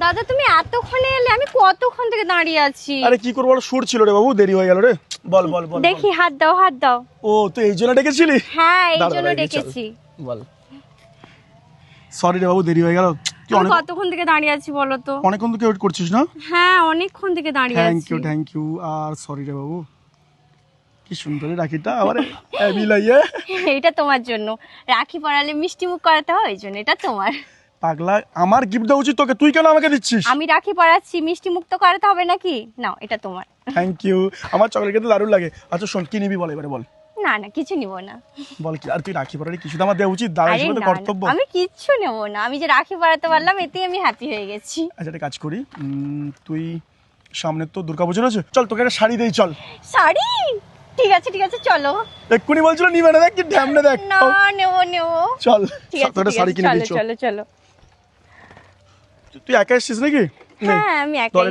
দাদা তুমি এতক্ষণে এলে আমি কতক্ষণ থেকে দাঁড়িয়ে আছি? আরে কি করব বলো সুর ছিল রে বাবু দেরি হয়ে গেল রে। বল বল বল দেখি হাত দাও হাত দাও। ও তো এই জন্য ডেকেছিলি? হ্যাঁ এই জন্য। ডেকেছি। বল। সরি রে বাবু দেরি হয়ে গেল। কতক্ষণ থেকে দাঁড়িয়ে আছি বলো তো? অনেকক্ষণ থেকে ওয়েট করছিস না? হ্যাঁ অনেকক্ষণ থেকে দাঁড়িয়ে থ্যাংক আছি। ইউ থ্যাংক ইউ আর সরি রে বাবু কি সুন্দর রাখিটা আবার এবি লাইয়ে এটা তোমার জন্য। রাখি পরালে মিষ্টি মুখ করাতে হয় ওই জন্য এটা তোমার। পাগলা আমার গিফট দেওয়া উচিত তোকে তুই কেন আমাকে দিচ্ছিস? আমি রাখি পরাচ্ছি মিষ্টি মুখ তো করাতে হবে নাকি? নাও এটা তোমার। থ্যাংক ইউ আমার চকলেট খেতে দারুণ লাগে। আচ্ছা শোন কি নিবি বল এবারে বল। না না কিছু নিব না। বল কি আর তুই রাখি পরারে কিছু তো আমার দেওয়া উচিত। দাদা হিসেবে তো কর্তব্য। আমি কিচ্ছু নেব না। আমি যে রাখি পরাতে পারলাম এতেই আমি হ্যাপি হয়ে গেছি। আচ্ছা একটা কাজ করি। তুই সামনে তো দুর্গা পুজো আছে চল তোকে একটা শাড়ি দেই চল। শাড়ি? ঠিক আছে ঠিক আছে চলো। এক্ষুনি বলছিল নিবে না দেখ কি ঢ্যামনে দেখ। না নেব নেব। চল ঠিক আছে শাড়ি কিনে চলো। চলো চলো। তুই একা এসেছিস নাকি। হ্যাঁ আমি একাই